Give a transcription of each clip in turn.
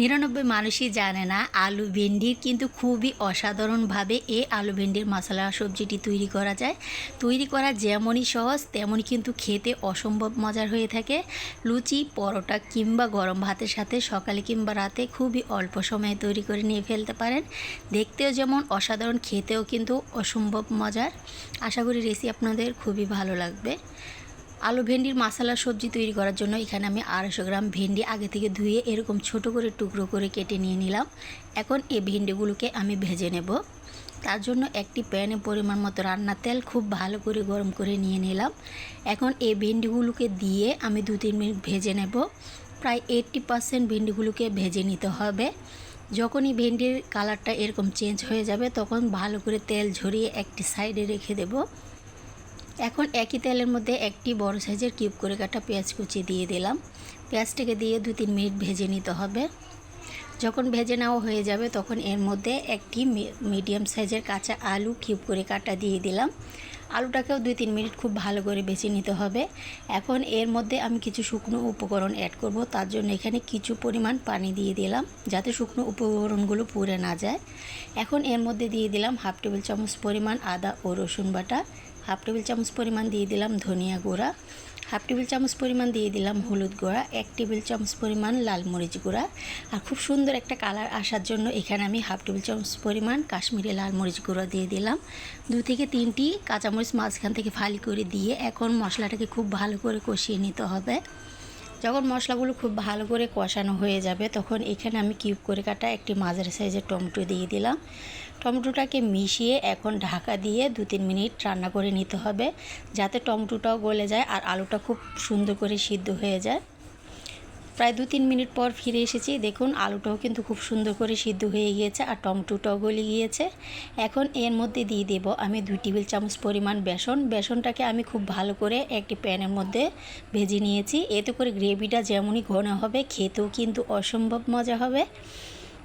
নিরানব্বই মানুষই জানে না আলু ভেন্ডির, কিন্তু খুবই অসাধারণভাবে এই আলু ভেন্ডির মশলা সবজিটি তৈরি করা যায়। তৈরি করা যেমনই সহজ, তেমনই কিন্তু খেতে অসম্ভব মজার হয়ে থাকে। লুচি, পরোটা কিংবা গরম ভাতের সাথে সকালে কিংবা রাতে খুবই অল্প সময়ে তৈরি করে নিয়ে ফেলতে পারেন। দেখতেও যেমন অসাধারণ, খেতেও কিন্তু অসম্ভব মজার। আশা করি রেসিপি আপনাদের খুবই ভালো লাগবে। আলু, ভেন্ডির মশলা, সবজি তৈরি করার জন্য এখানে আমি আড়াইশো গ্রাম ভেন্ডি আগে থেকে ধুয়ে এরকম ছোট করে টুকরো করে কেটে নিয়ে নিলাম। এখন এই ভেন্ডিগুলোকে আমি ভেজে নেব। তার জন্য একটি প্যানে পরিমাণ মতো রান্নার তেল খুব ভালো করে গরম করে নিয়ে নিলাম। এখন এই ভেন্ডিগুলোকে দিয়ে আমি দু তিন মিনিট ভেজে নেব। প্রায় এইট্টি পারসেন্ট ভেন্ডিগুলোকে ভেজে নিতে হবে। যখনই ভেন্ডির কালারটা এরকম চেঞ্জ হয়ে যাবে, তখন ভালো করে তেল ঝরিয়ে একটি সাইডে রেখে দেবো। এখন একই তেলের মধ্যে একটি বড় সাইজের কিউব করে কাটা পেঁয়াজ কুচি দিয়ে দিলাম। পেঁয়াজটাকে দিয়ে দু তিন মিনিট ভেজে নিতে হবে। যখন ভেজে নেওয়া হয়ে যাবে তখন এর মধ্যে একটি মিডিয়াম সাইজের কাঁচা আলু কিউব করে কাটা দিয়ে দিলাম। আলুটাকেও দুই তিন মিনিট খুব ভালো করে বেছে নিতে হবে। এখন এর মধ্যে আমি কিছু শুকনো উপকরণ অ্যাড করব। তার জন্য এখানে কিছু পরিমাণ পানি দিয়ে দিলাম যাতে শুকনো উপকরণগুলো পুড়ে না যায়। এখন এর মধ্যে দিয়ে দিলাম হাফ টেবিল চামচ পরিমাণ আদা ও রসুন বাটা। হাফ টেবিল চামচ পরিমাণ দিয়ে দিলাম ধনিয়া গুঁড়া, হাফ টেবিল চামচ পরিমাণ দিয়ে দিলাম হলুদ গুঁড়া, এক টেবিল চামচ পরিমাণ লাল মরিচ গুঁড়া। আর খুব সুন্দর একটা কালার আসার জন্য এখানে আমি হাফ টেবিল চামচ পরিমাণ কাশ্মীরি লাল মরিচ গুঁড়া দিয়ে দিলাম। দু থেকে তিনটি কাঁচামরিচ মাঝখান থেকে ফালি করে দিয়ে এখন মশলাটাকে খুব ভালো করে কষিয়ে নিতে হবে। যখন মশলাগুলো খুব ভালো করে কষানো হয়ে যাবে, তখন এখানে আমি কিউব করে কাটা একটি মাঝের সাইজের টমেটো দিয়ে দিলাম। টমেটোটাকে মিশিয়ে এখন ঢাকা দিয়ে দু তিন মিনিট রান্না করে নিতে হবে, যাতে টমেটোটাও গলে যায় আর আলুটা খুব সুন্দর করে সিদ্ধ হয়ে যায়। প্রায় দু তিন মিনিট পর ফিরে এসেছি। দেখুন, আলুটাও কিন্তু খুব সুন্দর করে সিদ্ধ হয়ে গিয়েছে আর টমেটোটাও গলে গিয়েছে। এখন এর মধ্যে দিয়ে দেব আমি দুই টেবিল চামচ পরিমাণ বেসন। বেসনটাকে আমি খুব ভালো করে একটি প্যানের মধ্যে ভেজে নিয়েছি। এতে করে গ্রেভিটা যেমনই ঘন হবে, খেতেও কিন্তু অসম্ভব মজা হবে।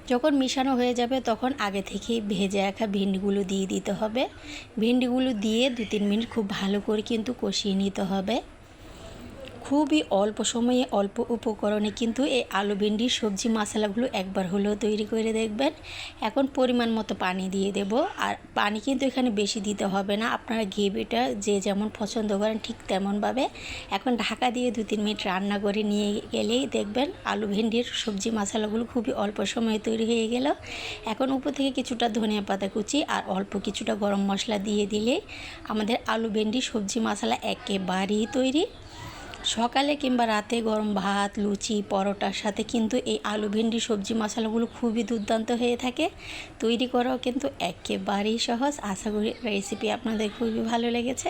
যখন মিশানো হয়ে যাবে, তখন আগে থেকেই ভেজে রাখা ভিন্ডিগুলো দিয়ে দিতে হবে। ভিন্ডিগুলো দিয়ে দু তিন মিনিট খুব ভালো করে কিন্তু কষিয়ে নিতে হবে। খুবই অল্প সময়ে অল্প উপকরণে কিন্তু এই আলু ভেন্ডির সবজি, মশলাগুলো একবার হলেও তৈরি করে দেখবেন। এখন পরিমাণ মতো পানি দিয়ে দেব। আর পানি কিন্তু এখানে বেশি দিতে হবে না। আপনারা গ্রেভিটা যে যেমন পছন্দ করেন ঠিক তেমনভাবে। এখন ঢাকা দিয়ে দু তিন মিনিট রান্না করে নিয়ে গেলেই দেখবেন আলু, ভেন্ডির, সবজি, মশলাগুলো খুবই অল্প সময়ে তৈরি হয়ে গেল। এখন উপর থেকে কিছুটা ধনিয়া পাতা কুচি আর অল্প কিছুটা গরম মশলা দিয়ে দিলে আমাদের আলু, ভেন্ডি, সবজি, মশলা একেবারেই তৈরি। সকালে কিংবা রাতে গরম ভাত, লুচি, পরোটার সাথে কিন্তু এই আলু ভেন্ডি, সবজি, মশলাগুলো খুবই দুর্দান্ত হয়ে থাকে। তৈরি করাও কিন্তু একেবারেই সহজ। আশা করি রেসিপি আপনাদের খুবই ভালো লেগেছে।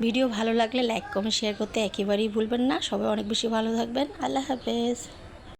ভিডিও ভালো লাগলে লাইক কমেন্ট শেয়ার করতে একেবারেই ভুলবেন না। সবাই অনেক বেশি ভালো থাকবেন। আল্লাহ হাফেজ।